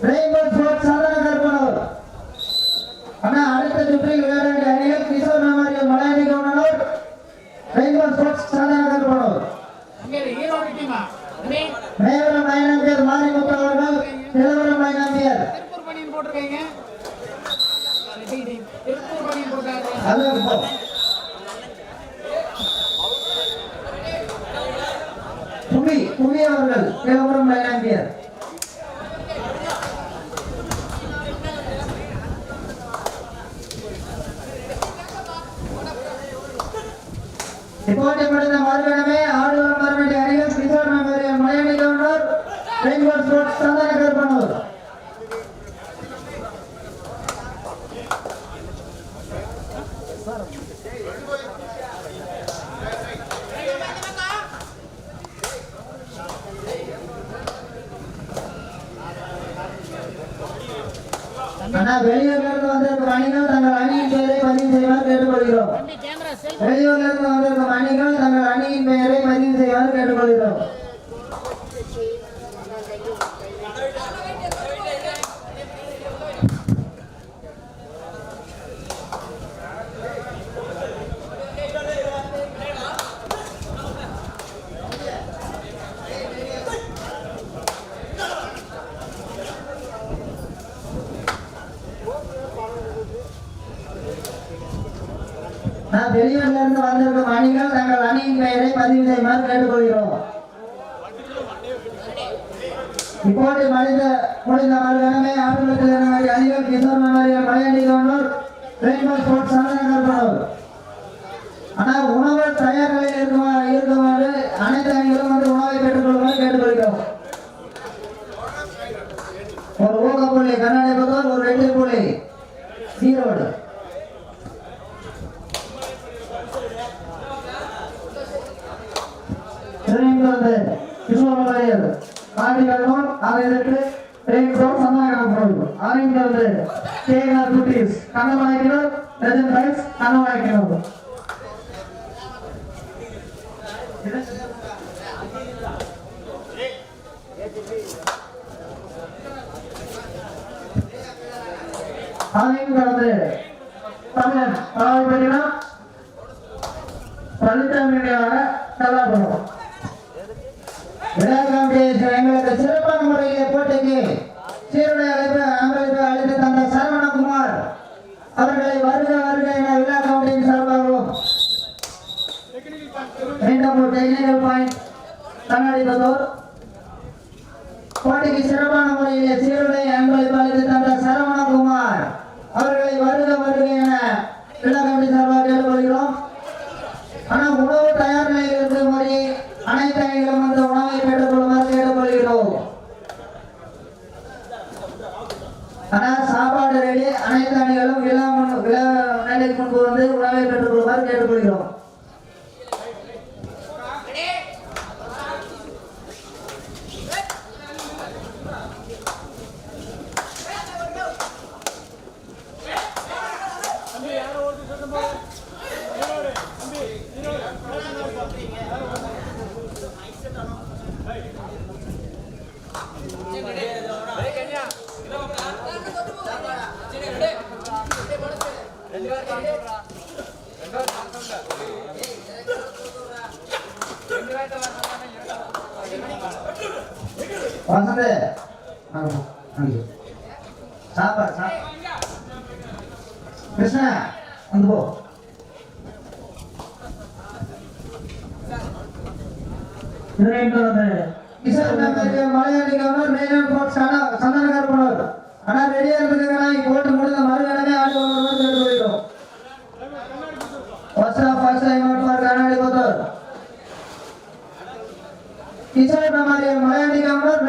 Rainbow sports சாதாரண கருப்பனூர் அண்ணா அடுத்த சுற்றில் விளையாட வேண்டிய அணிகள் கிஷோர் மெமோரியல் மலையாளி கவுனூர் ரெயின்போ ஸ்போர்ட்ஸ் சாதாரண கருப்பனூர் அங்கே ஈரோடு டீமா அண்ணே மேவரம் நயனாம்பியர் மாரிமுத்து அவர்கள் நிலவரம் நயனாம்பியர் திருப்பூர் பணியின் போட்டிருக்கீங்க ரெட்டி டீம் திருப்பூர் பணியின் போட்டாங்க அது போ புவி புவி அவர்கள் நிலவரம் நயனாம்பியர் இப்போட்டி முடிந்த மறுகணமே ஆடுவர் மறுபடி அணிகள் Kishore memorial Malayali Gounder rainbow sports Santhana Karuppanur அண்ணா வெளியூர்ல இருந்து வந்திருக்கும் அணிகள் தங்கள் அணியின் பெயரை பதிவு செய்வார் கேட்டுக்கொள்கிறோம் வண்டி கேமரா செல் வெளியூர்ல இருந்து வந்திருக்கும் அணிகள் தங்கள் அணியின் பெயரை பதிவு செய்வார் கேட்டுக்கொள்கிறோம் நான் வந்திருக்கும் அணிகள் தங்கள் அணியின் பெயரை பதிவு செய்யுமாறு கேட்டுக்கொள்கிறோம். இப்போது மனித முடிந்த மறுகணமே ஆடுகளத்தில் இருந்த அணிகள் Kishore memorial Malayali Gounder rainbow sports சாதனை கற்பனூர் ஆனால் உணவு தயார் நிலையில் இருக்குமா இருக்குமாறு அனைத்து அணிகளும் வந்து உணவை பெற்றுக்கொள்ளுமாறு கேட்டுக்கொள்கிறோம் ஒரு ஊக்கப்புள்ளி கண்ணாடி புத்தூர் ஒரு வெற்றி புள்ளி ஈரோடு திருநெல்வேலி கிருஷ்ணமலையர் காண்டிகள்னூர் அதை எதிர்த்து ரெயின்போர் சந்தானம் போடுவோம் ஆரம்பிக்கிறது கேஆர் குட்டீஸ் கண்ணமாய்க்கணும் லெஜண்ட் ரைட்ஸ் கண்ணமாய்க்கணும் ஆரம்பிக்கிறது தமிழன் பராமரிப்பதினா பழனிசாமியாக கலாபுரம் விழாக்காம்பேஸ்வரர் எங்களுக்கு சிறப்பான முறையிலே போட்டிக்கு சீருடை அழைப்பு அன்பளிப்பு அழைத்து தந்த சரவணகுமார் அவர்களை வருக வருக என விழா கவுண்டியின் சார்பாகவும் மீண்டும் ஒரு டெக்னிக்கல் பாயிண்ட் போட்டிக்கு சிறப்பான முறையிலே சீருடை அன்பளிப்பு Kishore memorial Malayali சனா மேஜர் ஃபோர்ட் ஆனா ரெடியா இருக்குதுங்கன்னா இப்போ ஓட்டு முடிந்த மறுகணமே ஆண்டு வருவார் கேட்டுக்கொள்கிறோம் first half first time out for Karnataka Puttur Kishore memorial Malayali governor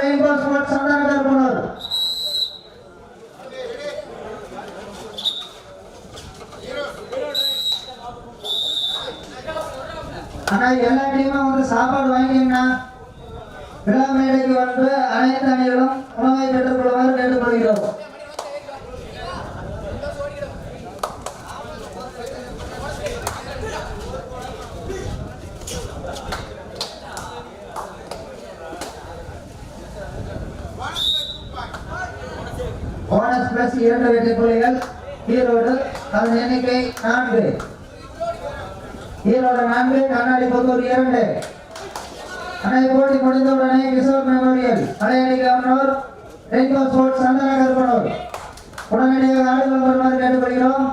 ஆனா எல்லா டீமும் வந்து சாப்பாடு வாங்கிங்கன்னா விழா மேடைக்கு வந்து அனைத்து அணிகளும் உணவை பெற்றுக் கொள்ளுமாறு கேட்டுக்கொள்கிறோம் போனஸ் பிளஸ் இரண்டு வெற்றி புள்ளிகள். ஈரோடு அதன் எண்ணிக்கை நான்கு. ஈரோடு நான்கு கண்ணாடி புத்தூர் இரண்டு. அணை போட்டி முடிந்தவுடனே கிஷோர் மெமோரியல். மலையடி governor rainbow sports Santhana Karuppanur உடனடியாக ஆடுகள் வருமாறு கேட்டுக்கொள்கிறோம்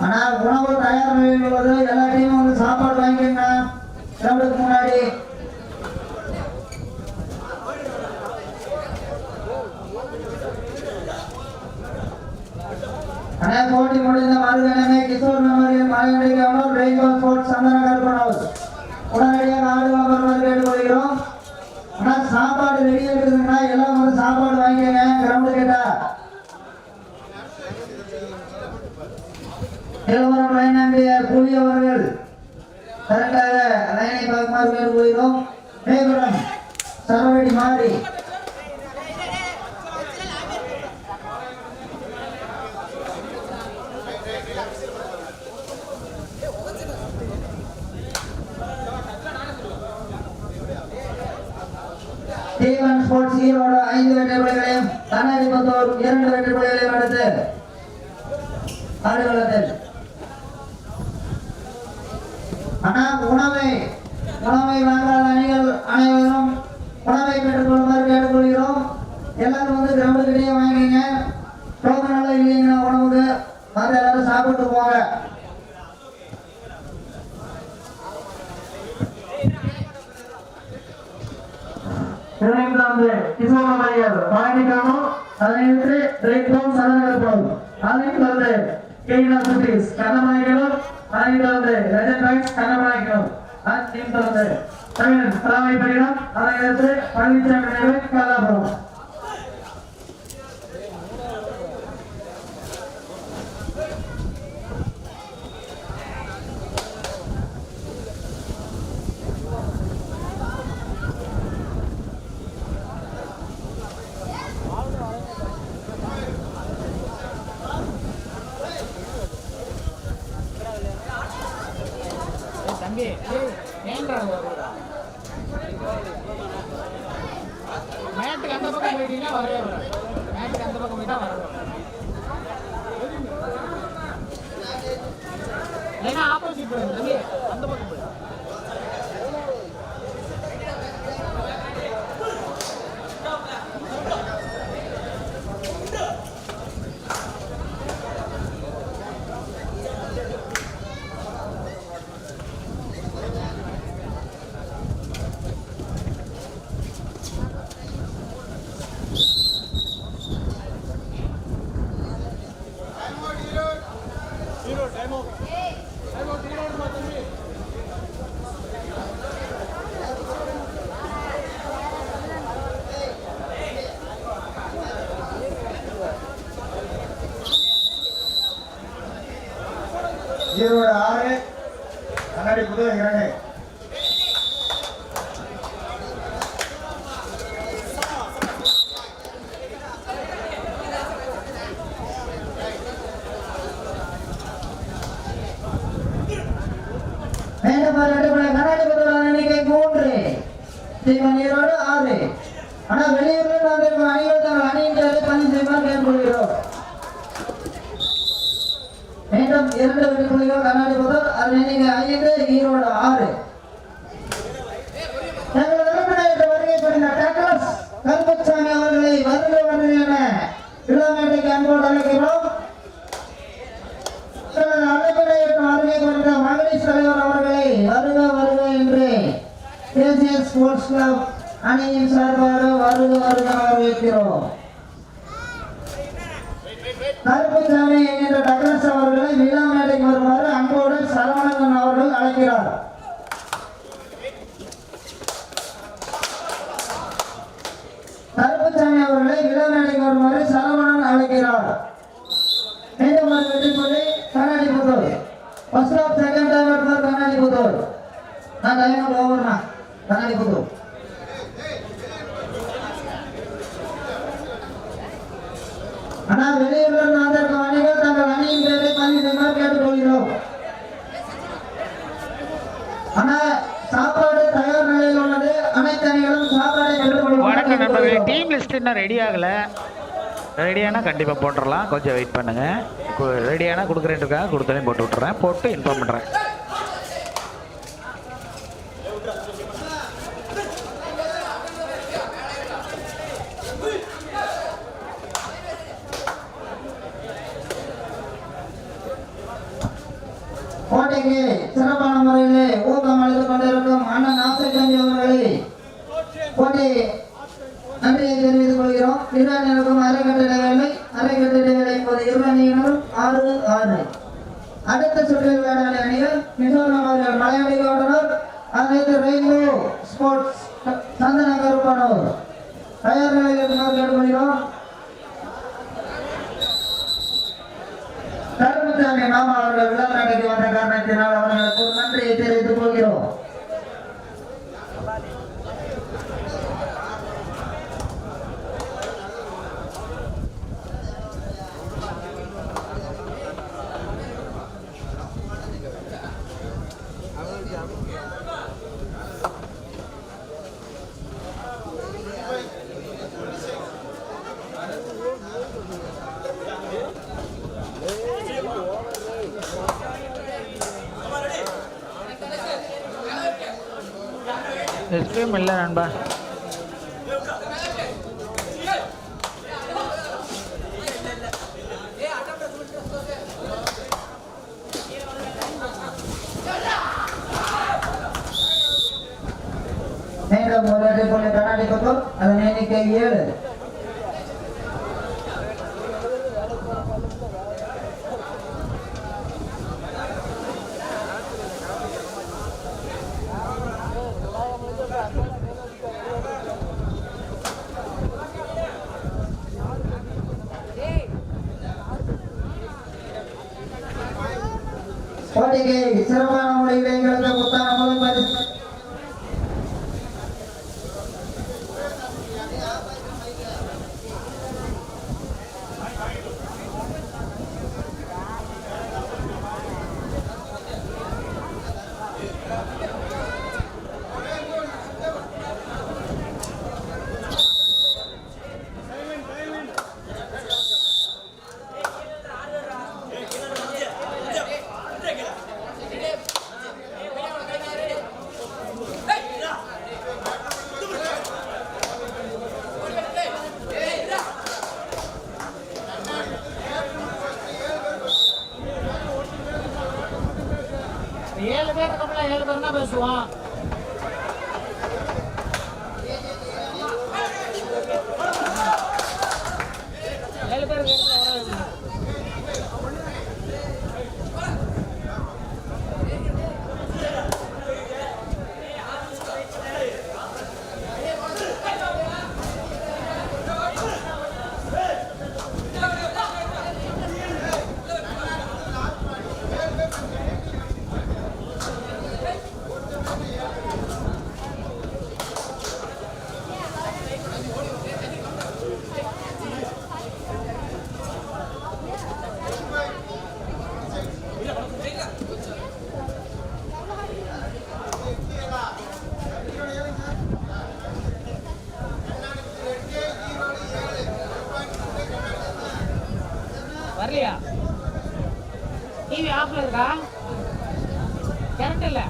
ஆனா உணவு தயார் நிலையில் எல்லா டீமும் வந்து சாப்பாடு வாங்கிக்கோங்க கிளம்புறதுக்கு முன்னாடி. அண்ணா போட்டி முடிந்த மறுதினமே கிஷோர் மெமோரியல் மலையடி கிராமம் ரெயின்போ ஸ்போர்ட்ஸ் சந்தன கருப்பன் ஹவுஸ் உடனடியாக ஆடு வருமாறு கேட்டுக்கொள்கிறோம் ஆனால் சாப்பாடு ரெடியாக இருக்குதுங்கன்னா எல்லாம் வந்து சாப்பாடு வாங்கிக்கங்க. கிரவுண்டு கேட்டால் நிலவரம் லைனாம்பியர் புலி அவர்கள் கரெக்டாக லைனை பார்க்குமாறு கேட்டுக்கொள்கிறோம் மேபுரம் சரவடி மாறி தீவன் ஸ்போர்ட்ஸ் ஈரோடு ஐந்து வெற்றி புள்ளிகளையும் தன்னாரி பத்தோர் இரண்டு வெற்றி புள்ளிகளையும் அடுத்து ஆடுகளத்தில். ஆனா உணவை உணவை வாங்காத அணிகள் அனைவரும். உணவை பெற்றுக் கொள்ளுமாறு கேட்டுக்கொள்கிறோம். எல்லாரும் வந்து கிராமத்துக்கிட்டே வாங்கிங்க டோக்கன் எல்லாம் இல்லைங்களா உணவுக்கு. வந்து எல்லாரும் சாப்பிட்டு போங்க. இரண்டாவது கிசோமலையர் பழனிக்காமம் பதினைந்து ரெய்போம் சதனகப்படும் பதினைந்து வந்து கேனா கண்ணமாய்களும் பதினைந்து வந்து ரஜன் ரைட்ஸ் கண்ணமாய்களும் டீம் வந்து தமிழன் தலைமை பணியிடம் அதை எடுத்து பழனிசாமி நினைவு காலாபுரம் அந்த பக்கம் போயிட்டீங்கன்னா வரவே வர மேட்ச் அந்த பக்கம் போயிட்டா வரவே ஏன்னா ஆப்போசிட் அந்த பக்கம் போயிடும் ஈரோடு ஆறு கண்ணாடி புது இரண்டு மீண்டும் ஒரு ரெண்டு புள்ளி கண்ணாடி பத்தோட எண்ணிக்கை மூன்று தீவன் ஈரோடு ஆறு ஆனா வெளியூர்ல இருந்து வந்திருக்கும் அணிகள் தங்கள் அணியின் பேரை பதிவு செய்யுமாறு கேட்டுக்கொள்கிறோம் மீண்டும் இரண்டு வெற்றி புள்ளிகள் கண்ணாடி பத்தோர் அதன் எண்ணிக்கை ஐந்து ஈரோடு ஆறு. எங்கள் உறுப்பினர் வருகை புரிந்த டாக்டர்ஸ் கருப்பசாமி அவர்களை வருக வருக என இளமேட்டைக்கு அன்போடு அழைக்கிறோம். இவரது அழைப்பு தலைவர் அவர்களை வருக வருக என்று கேசிஎஸ் ஸ்போர்ட்ஸ் கிளப் அணியின் சார்பாக வருக வருக வரவேற்கிறோம். கருப்புசாமி என்கின்ற டக்ளஸ் அவர்களை விழா மேடைக்கு வருமாறு அன்போடு சரவணன் அவர்கள் அழைக்கிறார் கருப்புசாமி அவர்களை விழா மேடைக்கு வருமாறு சரவணன் அழைக்கிறார். மீண்டும் ஒரு வெற்றி புள்ளி Kannadi Puttur. First half second time எடுப்பார் கண்ணாடி புத்தூர். நான் டைம் ஓவர்னா கண்ணாடி புத்தூர். ஆனா வெளியூரில் வந்திருக்கும் அணிகள் தங்கள் அணியின் பேரை பதிவு செய்யுமாறு கேட்டுக்கொள்கிறோம். ஆனா சாப்பாடு தயார் நிலையில் உள்ளது. வணக்கம் நண்பர்களே டீம் லிஸ்ட் இன்னும் ரெடி ஆகலை. ரெடியானா கண்டிப்பாக போட்டுடலாம். கொஞ்சம் வெயிட் பண்ணுங்க. ரெடியானா கொடுக்குறேன்ட்டுருக்காங்க கொடுத்தனே போட்டு விட்டுறேன். போட்டு இன்ஃபார்ம் பண்ணுறேன் சிறப்பான முறையிலே ஊக்கம் அளித்துக் கொண்டிருக்கும் அண்ணன் ஆசைக்கஞ்சி அவர்களை போட்டி நன்றியை தெரிவித்துக் கொள்கிறோம் இரு அணியினருக்கும் அரை கட்டிட வேலை அரை கட்டிட வேலை இப்போது இரு அணியினரும் ஆறு ஆறு அடுத்த சுற்றில் விளையாட அணிகள் மிசோரம் அவர்கள் மலையாளி கவுண்டனர் அனைத்து ரெயின்போ ஸ்போர்ட்ஸ் சந்தன கருப்பனூர் தயார் நிலையில் இருக்குமாறு கேட்டுக்கொள்கிறோம் கருமசாமி மாமா அவர்கள் விழா நடைக்கு வந்த காரணத்தினால் அவர்களுக்கு ஒரு நன்றியை தெரிவித்துக் கொள்கிறோம் எஸ்பிஎம் இல்லை நண்பா. நேரம் ஒரு அடி புள்ளி கண்ணாடி பக்கம் அதன் எண்ணிக்கை ஏழு. போட்டிக்கு சிறப்பான முறையில் எங்களுக்கு புத்தான முதல் பரிசு ஏழு பேர் இருக்கோம்ல ஏழு பேர் தான் பேசுவோம் ஏழு பேர் வரலையா? டிவி ஆஃப்ல இருக்கா? கரண்ட் இல்லை.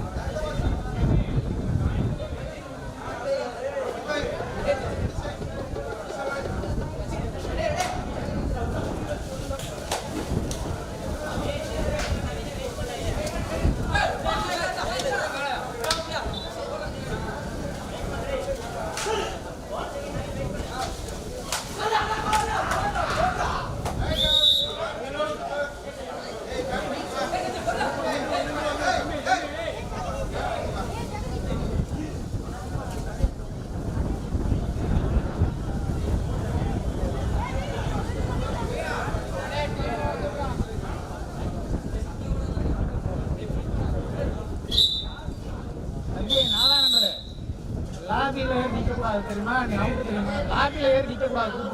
만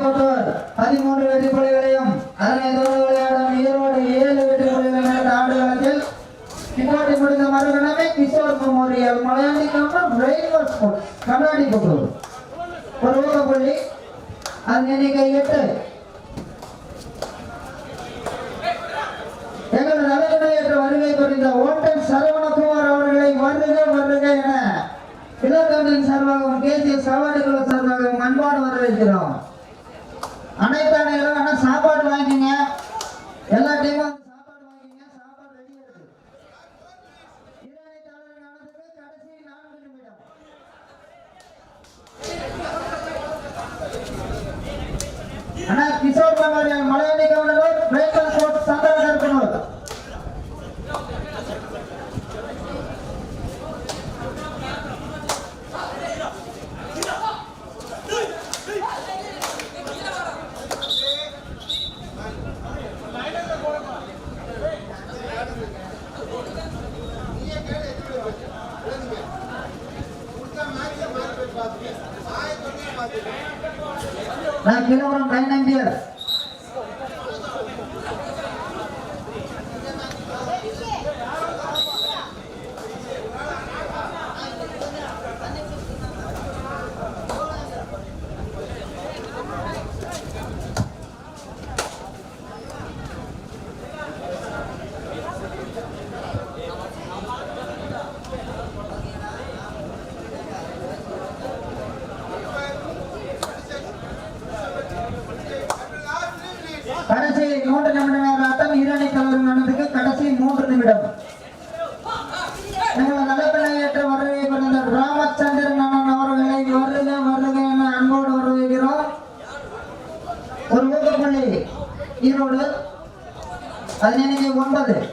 புத்தூர் பதிமூன்று வெற்றி புள்ளிகளையும் அதனை தொடர்ந்து விளையாடும் ஈரோடு ஏழு வெற்றி புள்ளிகள் என்ற ஆடுகளத்தில் இப்போட்டி முடிந்த மறுகணமே கிஷோர் மெமோரியல் மலையாளி கம்பம் ரெயின்வர் ஸ்போர்ட் கண்ணாடி புத்தூர் அதன் எண்ணிக்கை எட்டு எங்களது வருகை புரிந்த ஓட்டன் சரவணகுமார் அவர்களை வருக வருக என இலக்கங்களின் சார்பாகவும் கேசிய சவாடி குழு சார்பாகவும் அன்பாடு வரவேற்கிறோம். அனைத்து அணைகளும் ஆனால் சாப்பாடு வாங்கிங்க எல்லா டீமும் வந்து சாப்பாடு வாங்கிங்க சாப்பாடு ரெடியா இருக்கு இரு அணித்தாளர்கள் நடந்தது கடைசி நான்கு நிமிடம் அண்ணா கிஷோர் மெமோரியல் மலையாளி கவுண்டர் பிரேக்கல் ஸ்போர்ட்ஸ் சந்தன கருப்பனூர் நான் கிலோகிராம் நைன் நைன்டியர் மூன்று நிமிடம். எங்களது நலப்பிள்ளையற்ற வருகை பிறந்த ராமச்சந்திரன் அண்ணன் அவர்களை வருக வருக என அன்போடு வரவேற்கிறோம். ஒரு ஊக்கப்புள்ளி ஈரோடு ஒன்பது.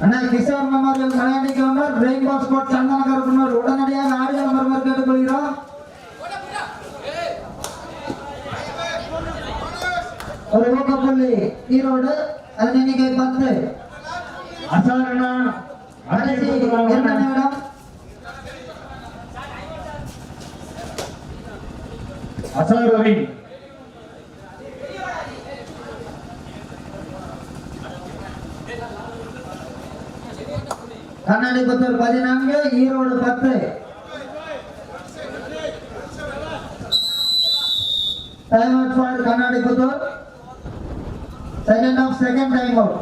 அண்ணா Kishore memorial Malayali Gounder rainbow sport Santhana Karuppanur உடனடியாக ஆடுகளம் வருமாறு கேட்டுக்கொள்கிறோம் ஒரு ஊக்கப்புள்ளி ஈரோடு அதன் எண்ணிக்கை பத்து அசாரணா கடைசி இரண்டு நிமிடம் அசார் ரவி கண்ணாடி புத்தூர் பதினான்கு ஈரோடு பத்து. Time out for Kannadi Puttur second half second time out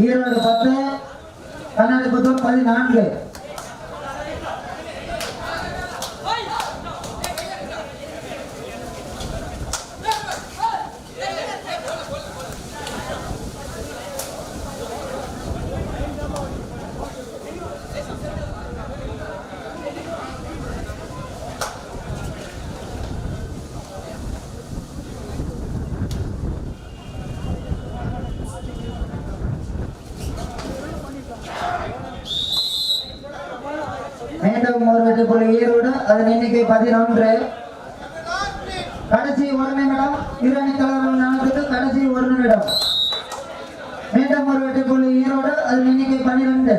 Erode பத்து கண்ணாடி புத்தூர் பதினான்கு மீண்டும் ஒரு ஈரோடு அதன் எண்ணிக்கை பதினொன்று. கடைசி ஒரு நிமிடம் இரு அணி தலைவர்கள் கடைசி ஒரு நிமிடம். மீண்டும் ஒரு வெற்றி புள்ளி ஈரோடு அதன் எண்ணிக்கை பன்னிரெண்டு.